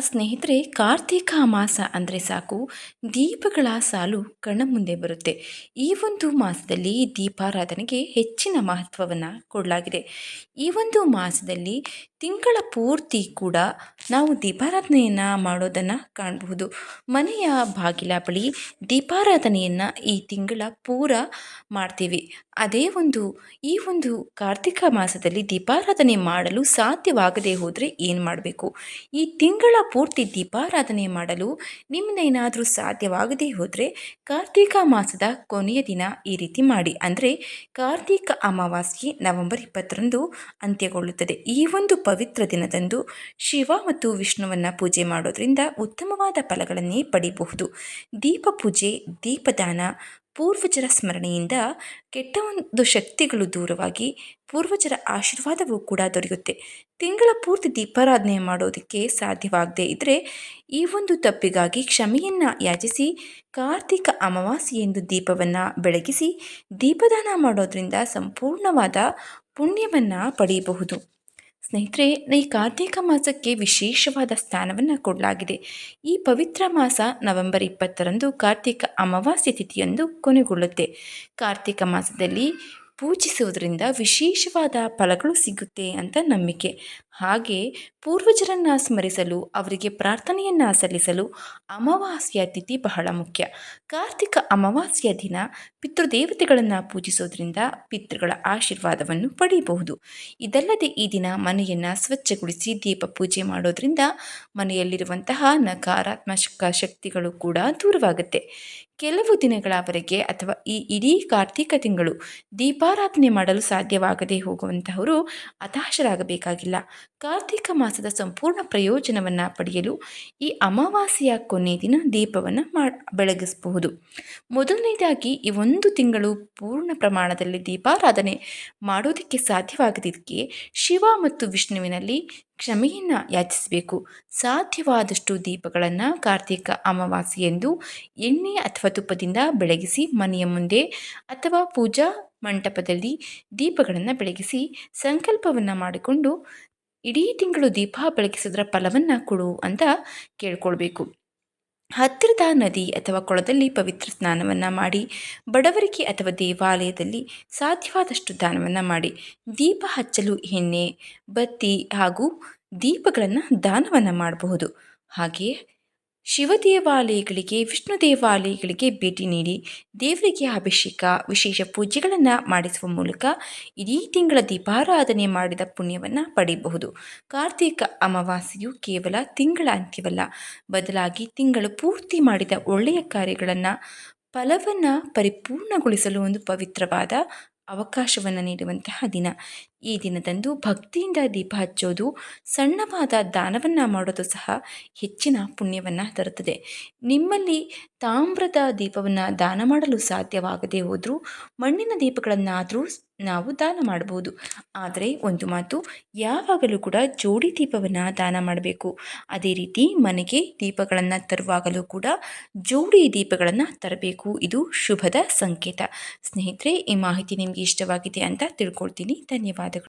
ಸ್ನೇಹಿತರೆ, ಕಾರ್ತಿಕ ಮಾಸ ಅಂದರೆ ಸಾಕು. ದೀಪಗಳ ಸಾಲು ಕಣ್ಣ ಮುಂದೆ ಬರುತ್ತೆ. ಈ ಒಂದು ಮಾಸದಲ್ಲಿ ದೀಪಾರಾಧನೆಗೆ ಹೆಚ್ಚಿನ ಮಹತ್ವವನ್ನು ಕೊಡಲಾಗಿದೆ. ಈ ಒಂದು ಮಾಸದಲ್ಲಿ ತಿಂಗಳ ಪೂರ್ತಿ ಕೂಡ ನಾವು ದೀಪಾರಾಧನೆಯನ್ನು ಮಾಡೋದನ್ನು ಕಾಣಬಹುದು. ಮನೆಯ ಬಾಗಿಲ ಬಳಿ ದೀಪಾರಾಧನೆಯನ್ನು ಈ ತಿಂಗಳ ಪೂರ ಮಾಡ್ತೀವಿ. ಅದೇ ಒಂದು, ಈ ಒಂದು ಕಾರ್ತಿಕ ಮಾಸದಲ್ಲಿ ದೀಪಾರಾಧನೆ ಮಾಡಲು ಸಾಧ್ಯವಾಗದೇ ಹೋದರೆ ಏನು ಮಾಡಬೇಕು? ಈ ತಿಂಗಳ ಪೂರ್ತಿ ದೀಪಾರಾಧನೆ ಮಾಡಲು ನಿಮ್ಮನ್ನೇನಾದರೂ ಸಾಧ್ಯವಾಗದೇ ಹೋದರೆ ಕಾರ್ತಿಕ ಮಾಸದ ಕೊನೆಯ ದಿನ ಈ ರೀತಿ ಮಾಡಿ. ಅಂದರೆ ಕಾರ್ತಿಕ ಅಮಾವಾಸ್ಯೆ ನವೆಂಬರ್ ಇಪ್ಪತ್ತರಂದು ಅಂತ್ಯಗೊಳ್ಳುತ್ತದೆ. ಈ ಒಂದು ಪವಿತ್ರ ದಿನದಂದು ಶಿವ ಮತ್ತು ವಿಷ್ಣುವನ್ನು ಪೂಜೆ ಮಾಡೋದ್ರಿಂದ ಉತ್ತಮವಾದ ಫಲಗಳನ್ನೇ ಪಡೆಯಬಹುದು ದೀಪ ಪೂಜೆ, ದೀಪದಾನ, ಪೂರ್ವಜರ ಸ್ಮರಣೆಯಿಂದ ಕೆಟ್ಟ ಒಂದು ಶಕ್ತಿಗಳು ದೂರವಾಗಿ ಪೂರ್ವಜರ ಆಶೀರ್ವಾದವೂ ಕೂಡ ದೊರೆಯುತ್ತೆ. ತಿಂಗಳ ಪೂರ್ತಿ ದೀಪಾರಾಧನೆ ಮಾಡೋದಕ್ಕೆ ಸಾಧ್ಯವಾಗದೇ ಇದ್ದರೆ ಈ ಒಂದು ತಪ್ಪಿಗಾಗಿ ಕ್ಷಮೆಯನ್ನು ಯಾಚಿಸಿ ಕಾರ್ತಿಕ ಅಮಾವಾಸ್ಯೆಯೆಂದು ದೀಪವನ್ನು ಬೆಳಗಿಸಿ ದೀಪದಾನ ಮಾಡೋದರಿಂದ ಸಂಪೂರ್ಣವಾದ ಪುಣ್ಯವನ್ನು ಪಡೆಯಬಹುದು ಸ್ನೇಹಿತರೆ, ಈ ಕಾರ್ತಿಕ ಮಾಸಕ್ಕೆ ವಿಶೇಷವಾದ ಸ್ಥಾನವನ್ನು ಕೊಡಲಾಗಿದೆ. ಈ ಪವಿತ್ರ ಮಾಸ ನವೆಂಬರ್ ಇಪ್ಪತ್ತರಂದು ಕಾರ್ತಿಕ ಅಮಾವಾಸ್ಯ ತಿಥಿಯಂದು ಕೊನೆಗೊಳ್ಳುತ್ತೆ. ಕಾರ್ತಿಕ ಮಾಸದಲ್ಲಿ ಪೂಜಿಸುವುದರಿಂದ ವಿಶೇಷವಾದ ಫಲಗಳು ಸಿಗುತ್ತೆ ಅಂತ ನಂಬಿಕೆ. ಹಾಗೆ ಪೂರ್ವಜರನ್ನು ಸ್ಮರಿಸಲು, ಅವರಿಗೆ ಪ್ರಾರ್ಥನೆಯನ್ನು ಸಲ್ಲಿಸಲು ಅಮಾವಾಸ್ಯ ತಿಥಿ ಬಹಳ ಮುಖ್ಯ. ಕಾರ್ತಿಕ ಅಮಾವಾಸ್ಯ ದಿನ ಪಿತೃದೇವತೆಗಳನ್ನು ಪೂಜಿಸೋದ್ರಿಂದ ಪಿತೃಗಳ ಆಶೀರ್ವಾದವನ್ನು ಪಡೆಯಬಹುದು ಇದಲ್ಲದೆ ಈ ದಿನ ಮನೆಯನ್ನು ಸ್ವಚ್ಛಗೊಳಿಸಿ ದೀಪ ಪೂಜೆ ಮಾಡೋದ್ರಿಂದ ಮನೆಯಲ್ಲಿರುವಂತಹ ನಕಾರಾತ್ಮಕ ಶಕ್ತಿಗಳು ಕೂಡ ದೂರವಾಗುತ್ತೆ. ಕೆಲವು ದಿನಗಳವರೆಗೆ ಅಥವಾ ಈ ಇಡೀ ಕಾರ್ತಿಕ ತಿಂಗಳು ದೀಪಾರಾಧನೆ ಮಾಡಲು ಸಾಧ್ಯವಾಗದೇ ಹೋಗುವಂತಹವರು ಹತಾಶರಾಗಬೇಕಾಗಿಲ್ಲ. ಕಾರ್ತಿಕ ಮಾಸದ ಸಂಪೂರ್ಣ ಪ್ರಯೋಜನವನ್ನು ಪಡೆಯಲು ಈ ಅಮಾವಾಸ್ಯೆಯ ಕೊನೆಯ ದಿನ ದೀಪವನ್ನು ಮಾ, ಬೆಳಗಿಸಬಹುದು. ಮೊದಲನೇದಾಗಿ ಈ ಒಂದು ತಿಂಗಳು ಪೂರ್ಣ ಪ್ರಮಾಣದಲ್ಲಿ ದೀಪಾರಾಧನೆ ಮಾಡೋದಕ್ಕೆ ಸಾಧ್ಯವಾಗದಿದ್ದಕ್ಕೆ ಶಿವ ಮತ್ತು ವಿಷ್ಣುವಿನಲ್ಲಿ ಕ್ಷಮೆಯನ್ನು ಯಾಚಿಸಬೇಕು. ಸಾಧ್ಯವಾದಷ್ಟು ದೀಪಗಳನ್ನು ಕಾರ್ತಿಕ ಅಮಾವಾಸ್ಯೆಯೆಂದು ಎಣ್ಣೆ ಅಥವಾ ತುಪ್ಪದಿಂದ ಬೆಳಗಿಸಿ ಮನೆಯ ಮುಂದೆ ಅಥವಾ ಪೂಜಾ ಮಂಟಪದಲ್ಲಿ ದೀಪಗಳನ್ನು ಬೆಳಗಿಸಿ ಸಂಕಲ್ಪವನ್ನು ಮಾಡಿಕೊಂಡು ಇಡೀ ತಿಂಗಳು ದೀಪ ಬೆಳಗಿಸಿದ್ರ ಫಲವನ್ನು ಕೊಡು ಅಂತ ಕೇಳ್ಕೊಳ್ಬೇಕು. ಹತ್ತಿರದ ನದಿ ಅಥವಾ ಕೊಳದಲ್ಲಿ ಪವಿತ್ರ ಸ್ನಾನವನ್ನು ಮಾಡಿ, ಬಡವರಿಗೆ ಅಥವಾ ದೇವಾಲಯದಲ್ಲಿ ಸಾಧ್ಯವಾದಷ್ಟು ದಾನವನ್ನು ಮಾಡಿ. ದೀಪ ಹಚ್ಚಲು ಎಣ್ಣೆ, ಬತ್ತಿ ಹಾಗೂ ದೀಪಗಳನ್ನು ದಾನವನ್ನು ಮಾಡಬಹುದು. ಹಾಗೆಯೇ ಶಿವ ದೇವಾಲಯಗಳಿಗೆ, ವಿಷ್ಣು ದೇವಾಲಯಗಳಿಗೆ ಭೇಟಿ ನೀಡಿ ದೇವರಿಗೆ ಅಭಿಷೇಕ, ವಿಶೇಷ ಪೂಜೆಗಳನ್ನು ಮಾಡಿಸುವ ಮೂಲಕ ಇಡೀ ತಿಂಗಳ ದೀಪಾರಾಧನೆ ಮಾಡಿದ ಪುಣ್ಯವನ್ನು ಪಡೆಯಬಹುದು ಕಾರ್ತಿಕ ಅಮಾವಾಸ್ಯೆಯು ಕೇವಲ ತಿಂಗಳ ಅಂತ್ಯವಲ್ಲ, ಬದಲಾಗಿ ತಿಂಗಳು ಪೂರ್ತಿ ಮಾಡಿದ ಒಳ್ಳೆಯ ಕಾರ್ಯಗಳನ್ನು ಫಲವನ್ನು ಪರಿಪೂರ್ಣಗೊಳಿಸಲು ಒಂದು ಪವಿತ್ರವಾದ ಅವಕಾಶವನ್ನು ನೀಡುವಂತಹ ದಿನ. ಈ ದಿನದಂದು ಭಕ್ತಿಯಿಂದ ದೀಪ ಹಚ್ಚೋದು ಸಣ್ಣವಾದ ದಾನವನ್ನು ಮಾಡೋದು ಸಹ ಹೆಚ್ಚಿನ ಪುಣ್ಯವನ್ನು ತರುತ್ತದೆ. ನಿಮ್ಮಲ್ಲಿ ತಾಮ್ರದ ದೀಪವನ್ನು ದಾನ ಮಾಡಲು ಸಾಧ್ಯವಾಗದೇ ಹೋದರೂ, ಮಣ್ಣಿನ ದೀಪಗಳನ್ನಾದರೂ ನಾವು ದಾನ ಮಾಡಬಹುದು. ಆದರೆ ಒಂದು ಮಾತು, ಯಾವಾಗಲೂ ಕೂಡ ಜೋಡಿ ದೀಪವನ್ನು ದಾನ ಮಾಡಬೇಕು. ಅದೇ ರೀತಿ ಮನೆಗೆ ದೀಪಗಳನ್ನು ತರುವಾಗಲೂ ಕೂಡ ಜೋಡಿ ದೀಪಗಳನ್ನು ತರಬೇಕು. ಇದು ಶುಭದ ಸಂಕೇತ. ಸ್ನೇಹಿತರೆ, ಈ ಮಾಹಿತಿ ನಿಮಗೆ ಇಷ್ಟವಾಗಿದೆ ಅಂತ ತಿಳ್ಕೊಳ್ತೀನಿ. ಧನ್ಯವಾದ.